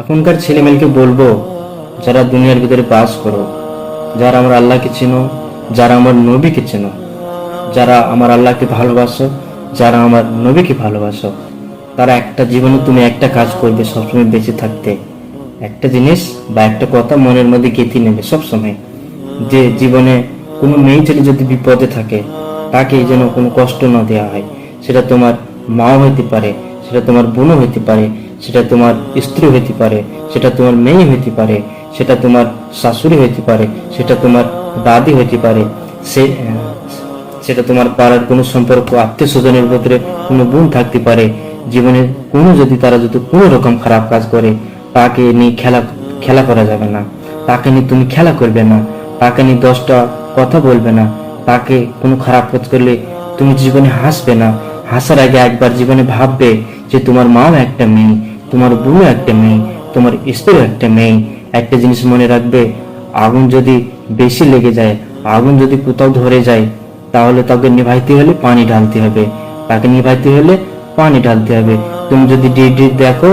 এখনকার ছেলেমেয়েকে বলব, যারা দুনিয়ার ভিতরে বাস করো, যারা আমার আল্লাহকে চেনো, যারা আমার নবীকে চেনো, যারা আমার আল্লাহকে ভালোবাসো, যারা আমার নবীকে ভালোবাসো। তারা একটা জীবনে তুমি একটা কাজ করবে সবসময় বেঁচে থাকতে। একটা জিনিস বা একটা কথা মনের মধ্যে গেঁথে নেবে সবসময়। যে জীবনে কোনো মেয়ে ছেলে যদি বিপদে থাকে, তাকে যেন কোনো কষ্ট না দেওয়া হয়, সেটা তোমার মাও হইতে পারে, সেটা তোমার বোনও হইতে পারে সেটা তোমার স্ত্রী হইতে পারে, সেটা তোমার মেয়ে হইতে পারে, সেটা তোমার শাশুড়ি হইতে পারে, সেটা তোমার দাদি হইতে পারে, সে, সেটা তোমার পাড়ার কোনো সম্পর্ক আত্মীয় স্বজনের ভিতরে কোনো বোন থাকতে পারে, জীবনে কোনো যদি তারা যদি কোনো রকম খারাপ কাজ করে, তাকে নিয়ে খেলা খেলা করা যাবে না, তাকে নিয়ে তুমি খেলা করবে না, তাকে নিয়ে দশটা কথা বলবে না, তাকে কোনো খারাপ কাজ করলে তুমি জীবনে হাসবে না, হাসার আগে একবার জীবনে ভাববে যে তোমার মাও একটা মেয়ে তোমার বোনও একটা মেয়ে, তোমার স্ত্রীও একটা মেয়ে, একটা জিনিস মনে রাখবে, আগুন যদি বেশি লেগে যায়, আগুন যদি কোথাও ধরে যায়, তাহলে তাকে নিভাইতে হলে পানি ঢালতে হবে। তাকে নিভাইতে হলে পানি ঢালতে হবে। তুমি যদি ডেট দেখো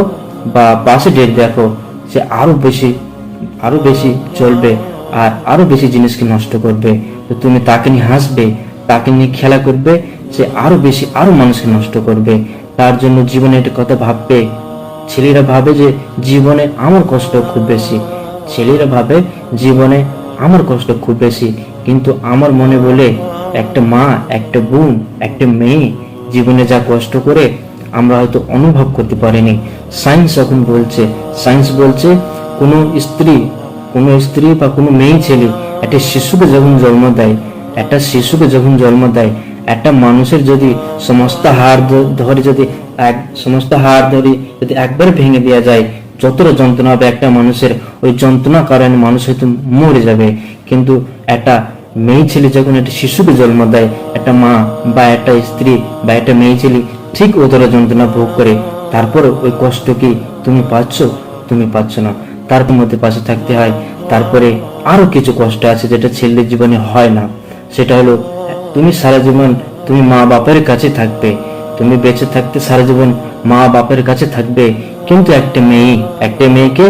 বা পাশে ডেট দেখো, সে আরও বেশি আরও বেশি চলবে আর আরও বেশি জিনিসকে নষ্ট করবে। তো তুমি তাকে নিয়ে হাসবে, তাকে নিয়ে খেলা করবে, সে আরও বেশি, আরও মানুষকে নষ্ট করবে। তার জন্য জীবনে একটা কথা ভাববে ছেলেরা ভাবে যে জীবনে আমার কষ্ট খুব বেশি। ছেলেরা ভাবে জীবনে আমার কষ্ট খুব বেশি। কিন্তু আমার মনে বলে, একটা মা, একটা বোন, একটা মেয়ে জীবনে যা কষ্ট করে আমরা হয়তো অনুভব করতে পারিনি। সায়েন্স এখন বলছে সায়েন্স বলছে কোনো স্ত্রী কোনো স্ত্রী বা কোনো মেয়ে ছেলে একটা শিশুকে যখন জন্ম দেয়, একটা শিশুকে যখন জন্ম দেয়, একটা মানুষের যদি সমস্ত হার ধরে যদি এক সমস্ত হাড় ধরে যদি একবার ভেঙে দেওয়া যায়, যতটা যন্ত্রণা হবে একটা মানুষের, ওই যন্ত্রণা কারণে মানুষ হয়তো মরে যাবে। কিন্তু একটা মেয়ে ছেলে যখন একটা শিশুকে জন্ম দেয়, একটা মা বা একটা স্ত্রী বা একটা মেয়ে ছেলে ঠিক অতটা যন্ত্রণা ভোগ করে তারপরে ওই কষ্ট কি তুমি পাচ্ছ? তুমি পাচ্ছ না। তার মধ্যে পাশে থাকতে হয়। তারপরে আরও কিছু কষ্ট আছে যেটা ছেলেদের জীবনে হয় না। সেটা হলো, তুমি সারা জীবন তুমি মা বাপের কাছে থাকবে। তুমি বেঁচে থাকতে সারা জীবন মা বাপের কাছে থাকবে। কিন্তু একটা মেয়ে, একটা মেয়েকে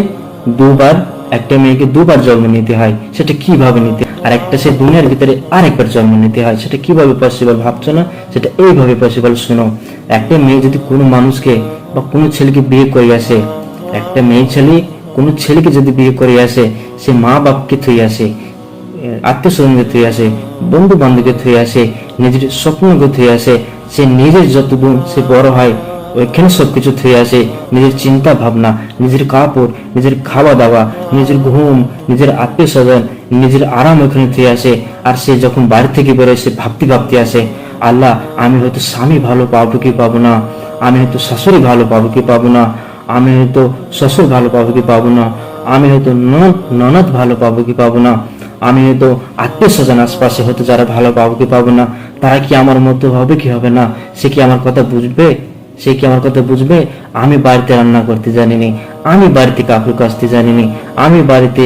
দুবার, একটা মেয়েকে দুবার জন্ম নিতে হয়, সেটা কীভাবে নিতে আর একটা সে দুনিয়ার ভিতরে আরেকবার জন্ম নিতে হয়, সেটা কীভাবে পসিবল ভাবছ না? সেটা এইভাবে পসিবল শোনো। একটা মেয়ে যদি কোনো মানুষকে বা কোনো ছেলেকে বিয়ে করে আসে, একটা মেয়ে ছেলে কোনো ছেলেকে যদি বিয়ে করে আসে, সে মা বাপকে থুই আসে আত্মীয় স্বজনকে থুয়ে আসে বন্ধু বান্ধবকে থুয়ে আসে, নিজের স্বপ্নকে থুয়ে আসে, সে নিজের যতদূর সে বড় হয়, ওইখানে সবকিছু থুয়ে আসে, নিজের চিন্তা ভাবনা নিজের কাপড়, নিজের খাওয়া দাওয়া নিজের ঘুম, নিজের আত্মীয় স্বজন নিজের আরাম ওখানে থুয়ে আসে, আর সে যখন বাড়ি থেকে বেরোয়, সে ভাবতে ভাবতে আসে, আল্লাহ, আমি হয়তো স্বামী ভালো পাবো কি পাবো না? আমি হয়তো শাশুড়ি ভালো পাবো কি পাবো না? আমি হয়তো শ্বশুর ভালো পাবো কি পাবো না? আমি হয়তো ননদ ভালো পাবো কি পাবো না? আমি হয়তো আত্মীয় স্বজন আশপাশে হয়তো যারা ভালো পাবো কি পাবো না, তারা কি আমার মতো হবে কি হবে না? সে কি আমার কথা বুঝবে? সে কি আমার কথা বুঝবে? আমি বাড়িতে রান্না করতে জানিনি, আমি বাড়িতে কাপড় কাচতে জানিনি, আমি বাড়িতে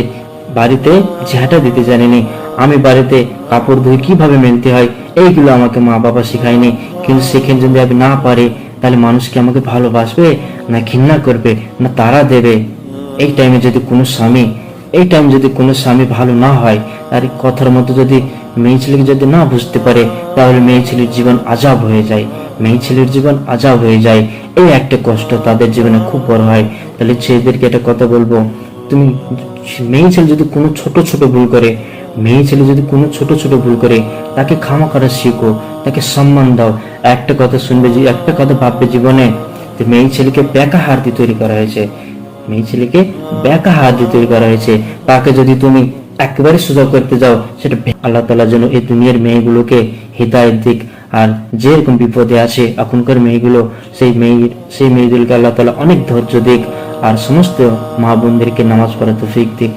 বাড়িতে ঝাঁটা দিতে জানিনি, আমি বাড়িতে কাপড় ধুয়ে কীভাবে মেলতে হয়, এইগুলো আমাকে মা বাবা শেখায়নি। কিন্তু সেখানে যদি আমি না পারি, তাহলে মানুষ কি আমাকে ভালোবাসবে না ঘৃণা করবে, না তারা দেবে? এই টাইমে যদি কোনো স্বামী এই টাইম যদি কোনো স্বামী ভালো না হয় আর কথার মতো যদি মেয়ে ছেলেকে যদি না বুঝতে পারে, তাহলে মেয়ে ছেলের জীবন আজাব হয়ে যায়। মেয়ে ছেলের জীবন আজাব হয়ে যায়। এই একটা কষ্ট তাদের জীবনে খুব বড় হয়। তাহলে ছেলেদেরকে একটা কথা বলব, তুমি মেয়ে ছেলে যদি কোনো ছোট ছোট ভুল করে, মেয়ে ছেলে যদি কোনো ছোট ছোট ভুল করে, তাকে ক্ষমা করা শিখো, তাকে সম্মান দাও। একটা কথা শুনবে একটা কথা ভাববে জীবনে মেয়ে ছেলেকে বেকা হার দিয়ে তৈরি করা হয়েছে। মেয়ে ছেলেকে বেকা হাত দিয়ে তৈরি করা হয়েছে। তাকে যদি তুমি একেবারে সোজা করতে যাও, সেটা আল্লাহ তালার জন্য এই দুনিয়ার মেয়েগুলোকে হৃদায়ত দিক। আর যেরকম বিপদে আছে এখনকার মেয়েগুলো, সেই মেয়ে সেই মেয়েদেরকে আল্লাহ তালা অনেক ধৈর্য দিক আর সমস্ত মা বোনদেরকে নামাজ পড়া তৌফিক দিক।